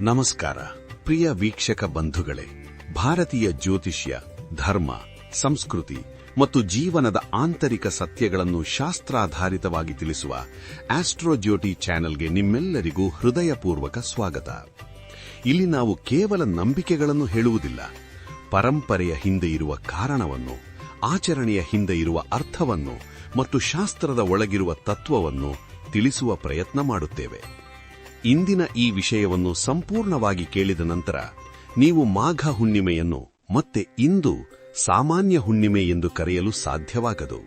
ನಮಸ್ಕಾರ. ಪ್ರಿಯ ವೀಕ್ಷಕ ಬಂಧುಗಳೇ, ಭಾರತೀಯ ಜ್ಯೋತಿಷ್ಯ, ಧರ್ಮ, ಸಂಸ್ಕೃತಿ ಮತ್ತು ಜೀವನದ ಆಂತರಿಕ ಸತ್ಯಗಳನ್ನು ಶಾಸ್ತ್ರಾಧಾರಿತವಾಗಿ ತಿಳಿಸುವ ಆಸ್ಟ್ರೋಜ್ಯೋತಿ ಚಾನೆಲ್ಗೆ ನಿಮ್ಮೆಲ್ಲರಿಗೂ ಹೃದಯಪೂರ್ವಕ ಸ್ವಾಗತ. ಇಲ್ಲಿ ನಾವು ಕೇವಲ ನಂಬಿಕೆಗಳನ್ನು ಹೇಳುವುದಿಲ್ಲ, ಪರಂಪರೆಯ ಹಿಂದೆ ಇರುವ ಕಾರಣವನ್ನು, ಆಚರಣೆಯ ಹಿಂದೆ ಇರುವ ಅರ್ಥವನ್ನು ಮತ್ತು ಶಾಸ್ತ್ರದ ಒಳಗಿರುವ ತತ್ವವನ್ನು ತಿಳಿಸುವ ಪ್ರಯತ್ನ ಮಾಡುತ್ತೇವೆ. ಇಂದಿನ ಈ ವಿಷಯವನ್ನು ಸಂಪೂರ್ಣವಾಗಿ ಕೇಳಿದ ನಂತರ ನೀವು ಮಾಘ ಹುಣ್ಣಿಮೆಯನ್ನು ಮತ್ತೆ ಇಂದು ಸಾಮಾನ್ಯ ಹುಣ್ಣಿಮೆ ಎಂದು ಕರೆಯಲು ಸಾಧ್ಯವಾಗದು.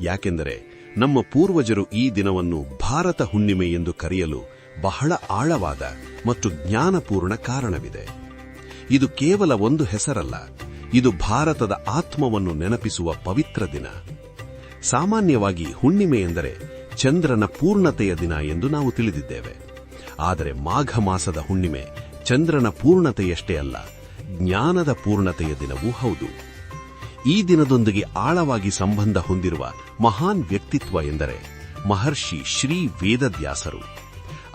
ಯಾಕೆಂದರೆ ನಮ್ಮ ಪೂರ್ವಜರು ಈ ದಿನವನ್ನು ಭಾರತ ಹುಣ್ಣಿಮೆ ಎಂದು ಕರೆಯಲು ಬಹಳ ಆಳವಾದ ಮತ್ತು ಜ್ಞಾನಪೂರ್ಣ ಕಾರಣವಿದೆ. ಇದು ಕೇವಲ ಒಂದು ಹೆಸರಲ್ಲ, ಇದು ಭಾರತದ ಆತ್ಮವನ್ನು ನೆನಪಿಸುವ ಪವಿತ್ರ ದಿನ. ಸಾಮಾನ್ಯವಾಗಿ ಹುಣ್ಣಿಮೆ ಎಂದರೆ ಚಂದ್ರನ ಪೂರ್ಣತೆಯ ದಿನ ಎಂದು ನಾವು ತಿಳಿದಿದ್ದೇವೆ. ಆದರೆ ಮಾಘ ಮಾಸದ ಹುಣ್ಣಿಮೆ ಚಂದ್ರನ ಪೂರ್ಣತೆಯಷ್ಟೇ ಅಲ್ಲ, ಜ್ಞಾನದ ಪೂರ್ಣತೆಯ ದಿನವೂ ಹೌದು. ಈ ದಿನದೊಂದಿಗೆ ಆಳವಾಗಿ ಸಂಬಂಧ ಹೊಂದಿರುವ ಮಹಾನ್ ವ್ಯಕ್ತಿತ್ವ ಎಂದರೆ ಮಹರ್ಷಿ ಶ್ರೀ ವೇದವ್ಯಾಸರು.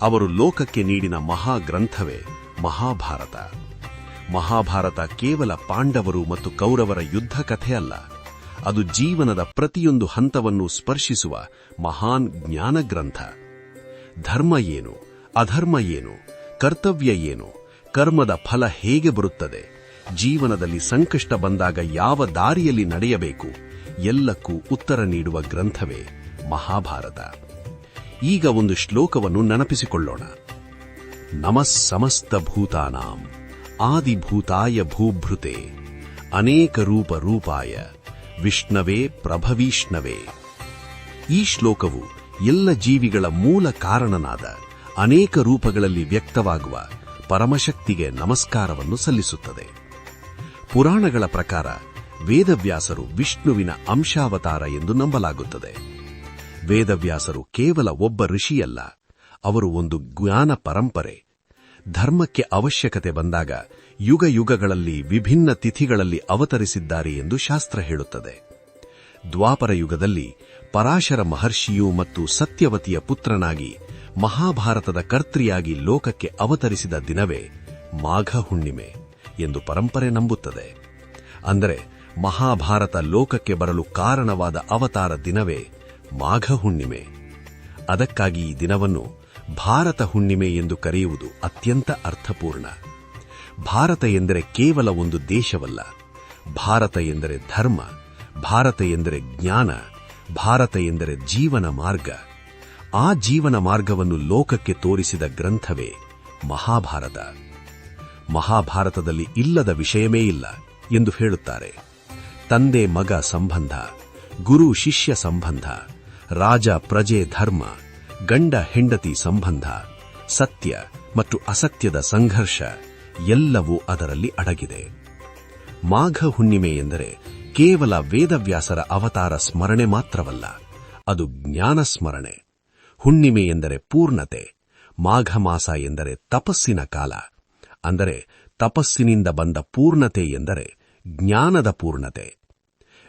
ಅವರು ಲೋಕಕ್ಕೆ ನೀಡಿನ ಮಹಾಗ್ರಂಥವೇ ಮಹಾಭಾರತ. ಮಹಾಭಾರತ ಕೇವಲ ಪಾಂಡವರು ಮತ್ತು ಕೌರವರ ಯುದ್ಧ ಕಥೆಯಲ್ಲ ಅದು ಜೀವನದ ಪ್ರತಿಯೊಂದು ಹಂತವನ್ನು ಸ್ಪರ್ಶಿಸುವ ಮಹಾನ್ ಜ್ಞಾನಗ್ರಂಥ. ಧರ್ಮ ಏನು? ಅಧರ್ಮ ಏನು? ಕರ್ತವ್ಯ ಏನು? ಕರ್ಮದ ಫಲ ಹೇಗೆ ಬರುತ್ತದೆ? ಜೀವನದಲ್ಲಿ ಸಂಕಷ್ಟ ಬಂದಾಗ ಯಾವ ದಾರಿಯಲ್ಲಿ ನಡೆಯಬೇಕು? ಎಲ್ಲಕ್ಕೂ ಉತ್ತರ ನೀಡುವ ಗ್ರಂಥವೇ ಮಹಾಭಾರತ. ಈಗ ಒಂದು ಶ್ಲೋಕವನ್ನು ನೆನಪಿಸಿಕೊಳ್ಳೋಣ. ನಮಃ ಸಮಸ್ತ ಭೂತಾನಾಂ, ಆದಿಭೂತಾಯ ಭೂಭೃತೆ, ಅನೇಕ ರೂಪ ರೂಪಾಯ, ವಿಷ್ಣವೇ ಪ್ರಭವೀಷ್ಣವೇ ಈ ಶ್ಲೋಕವು ಎಲ್ಲ ಜೀವಿಗಳ ಮೂಲ ಕಾರಣನಾದ ಅನೇಕ ರೂಪಗಳಲ್ಲಿ ವ್ಯಕ್ತವಾಗುವ ಪರಮಶಕ್ತಿಗೆ ನಮಸ್ಕಾರವನ್ನು ಸಲ್ಲಿಸುತ್ತದೆ. ಪುರಾಣಗಳ ಪ್ರಕಾರ ವೇದವ್ಯಾಸರು ವಿಷ್ಣುವಿನ ಅಂಶಾವತಾರ ಎಂದು ನಂಬಲಾಗುತ್ತದೆ. ವೇದವ್ಯಾಸರು ಕೇವಲ ಒಬ್ಬ ಋಷಿಯಲ್ಲ, ಅವರು ಒಂದು ಜ್ಞಾನ ಪರಂಪರೆ. ಧರ್ಮಕ್ಕೆ ಅವಶ್ಯಕತೆ ಬಂದಾಗ ಯುಗ ಯುಗಗಳಲ್ಲಿ ವಿಭಿನ್ನ ತಿಥಿಗಳಲ್ಲಿ ಅವತರಿಸಿದ್ದಾರೆ ಎಂದು ಶಾಸ್ತ್ರ ಹೇಳುತ್ತದೆ. ದ್ವಾಪರ ಯುಗದಲ್ಲಿ ಪರಾಶರ ಮಹರ್ಷಿಯು ಮತ್ತು ಸತ್ಯವತಿಯ ಪುತ್ರನಾಗಿ ಮಹಾಭಾರತದ ಕರ್ತೃಯಾಗಿ ಲೋಕಕ್ಕೆ ಅವತರಿಸಿದ ದಿನವೇ ಮಾಘ ಹುಣ್ಣಿಮೆ ಎಂದು ಪರಂಪರೆ ನಂಬುತ್ತದೆ. ಅಂದರೆ ಮಹಾಭಾರತ ಲೋಕಕ್ಕೆ ಬರಲು ಕಾರಣವಾದ ಅವತಾರ ದಿನವೇ ಮಾಘ ಹುಣ್ಣಿಮೆ. ಅದಕ್ಕಾಗಿ ಈ ದಿನವನ್ನು ಭಾರತ ಹುಣ್ಣಿಮೆ ಎಂದು ಕರೆಯುವುದು ಅತ್ಯಂತ ಅರ್ಥಪೂರ್ಣ. ಭಾರತ ಎಂದರೆ ಕೇವಲ ಒಂದು ದೇಶವಲ್ಲ. ಭಾರತ ಎಂದರೆ ಧರ್ಮ. ಭಾರತ ಎಂದರೆ ಜ್ಞಾನ. ಭಾರತ ಎಂದರೆ ಜೀವನ ಮಾರ್ಗ. ಆ ಜೀವನ ಮಾರ್ಗವನ್ನು ಲೋಕಕ್ಕೆ ತೋರಿಸಿದ ಗ್ರಂಥವೇ ಮಹಾಭಾರತ. ಮಹಾಭಾರತದಲ್ಲಿ ಇಲ್ಲದ ವಿಷಯವೇ ಇಲ್ಲ ಎಂದು ಹೇಳುತ್ತಾರೆ. ತಂದೆ ಮಗ ಸಂಬಂಧ, ಗುರು ಶಿಷ್ಯ ಸಂಬಂಧ, ರಾಜ ಪ್ರಜೆ ಧರ್ಮ, ಗಂಡ ಹೆಂಡತಿ ಸಂಬಂಧ, ಸತ್ಯ ಮತ್ತು ಅಸತ್ಯದ ಸಂಘರ್ಷ ಎಲ್ಲವೂ ಅದರಲ್ಲಿ ಅಡಗಿದೆ. ಮಾಘ ಹುಣ್ಣಿಮೆ ಎಂದರೆ ಕೇವಲ ವೇದವ್ಯಾಸರ ಅವತಾರ ಸ್ಮರಣೆ ಮಾತ್ರವಲ್ಲ, ಅದು ಜ್ಞಾನ ಸ್ಮರಣೆ. ಹುಣ್ಣಿಮೆ ಎಂದರೆ ಪೂರ್ಣತೆ ಮಾಘ ಮಾಸ ಎಂದರೆ ತಪಸ್ಸಿನ ಕಾಲ, ಅಂದರೆ ತಪಸ್ಸಿನಿಂದ ಬಂದ ಪೂರ್ಣತೆ ಎಂದರೆ ಜ್ಞಾನದ ಪೂರ್ಣತೆ.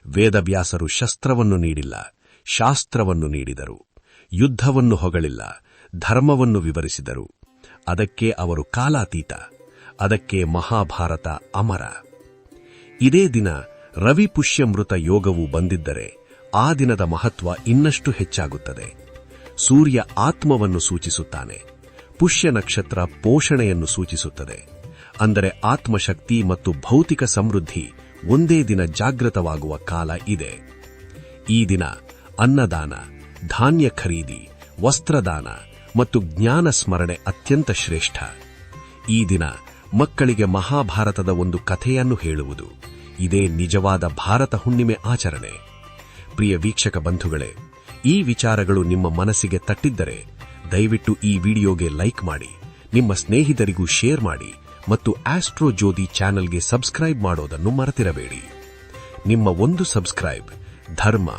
ವೇದವ್ಯಾಸರು ಶಸ್ತ್ರವನ್ನು ನೀಡಿಲ್ಲ, ಶಾಸ್ತ್ರವನ್ನು ನೀಡಿದರು, ಯುದ್ಧವನ್ನು ಹೊಗಳಿಲ್ಲ, ಧರ್ಮವನ್ನು ವಿವರಿಸಿದರು. ಅದಕ್ಕೆ ಅವರು ಕಾಲಾತೀತ, ಅದಕ್ಕೆ ಮಹಾಭಾರತ ಅಮರ. ಇದೇ ದಿನ ರವಿ ಪುಷ್ಯಮೃತ ಯೋಗವು ಬಂದಿದ್ದರೆ ಆ ದಿನದ ಮಹತ್ವ ಇನ್ನಷ್ಟು ಹೆಚ್ಚಾಗುತ್ತದೆ. ಸೂರ್ಯ ಆತ್ಮವನ್ನು ಸೂಚಿಸುತ್ತಾನೆ. ಪುಷ್ಯ ನಕ್ಷತ್ರ ಪೋಷಣೆಯನ್ನು ಸೂಚಿಸುತ್ತದೆ. ಅಂದರೆ ಆತ್ಮಶಕ್ತಿ ಮತ್ತು ಭೌತಿಕ ಸಮೃದ್ಧಿ ಒಂದೇ ದಿನ ಜಾಗೃತವಾಗುವ ಕಾಲ ಇದೆ. ಈ ದಿನ ಅನ್ನದಾನ, ಧಾನ್ಯ ಖರೀದಿ, ವಸ್ತ್ರದಾನ ಮತ್ತು ಜ್ಞಾನ ಸ್ಮರಣೆ ಅತ್ಯಂತ ಶ್ರೇಷ್ಠ. ಈ ದಿನ ಮಕ್ಕಳಿಗೆ ಮಹಾಭಾರತದ ಒಂದು ಕಥೆಯನ್ನು ಹೇಳುವುದು. ಇದೇ ನಿಜವಾದ ಭಾರತ ಹುಣ್ಣಿಮೆ ಆಚರಣೆ. ಪ್ರಿಯ ವೀಕ್ಷಕ ಬಂಧುಗಳೇ ಈ ವಿಚಾರಗಳು ನಿಮ್ಮ ಮನಸ್ಸಿಗೆ ತಟ್ಟಿದ್ದರೆ ದಯವಿಟ್ಟು ಈ ವಿಡಿಯೋಗೆ ಲೈಕ್ ಮಾಡಿ, ನಿಮ್ಮ ಸ್ನೇಹಿತರಿಗೂ ಶೇರ್ ಮಾಡಿ ಮತ್ತು ಆಸ್ಟ್ರೋ ಜ್ಯೋತಿ ಚಾನೆಲ್ಗೆ ಸಬ್ಸ್ಕ್ರೈಬ್ ಮಾಡೋದನ್ನು ಮರೆತಿರಬೇಡಿ. ನಿಮ್ಮ ಒಂದು ಸಬ್ಸ್ಕ್ರೈಬ್ ಧರ್ಮ,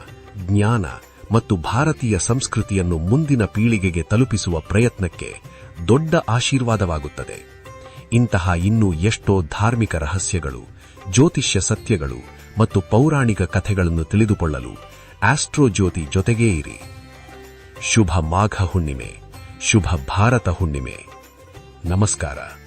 ಜ್ಞಾನ ಮತ್ತು ಭಾರತೀಯ ಸಂಸ್ಕೃತಿಯನ್ನು ಮುಂದಿನ ಪೀಳಿಗೆಗೆ ತಲುಪಿಸುವ ಪ್ರಯತ್ನಕ್ಕೆ ದೊಡ್ಡ ಆಶೀರ್ವಾದವಾಗುತ್ತದೆ. ಇಂತಹ ಇನ್ನೂ ಎಷ್ಟೋ ಧಾರ್ಮಿಕ ರಹಸ್ಯಗಳು, ಜ್ಯೋತಿಷ್ಯ ಸತ್ಯಗಳು ಮತ್ತು ಪೌರಾಣಿಕ ಕಥೆಗಳನ್ನು ತಿಳಿದುಕೊಳ್ಳಲು ಆಸ್ಟ್ರೋ ಜ್ಯೋತಿ ಜೊತೆಗೇ ಇರಿ. ಶುಭ ಮಾಘ ಹುಣ್ಣಿಮೆ ಶುಭ ಭಾರತ ಹುಣ್ಣಿಮೆ. ನಮಸ್ಕಾರ.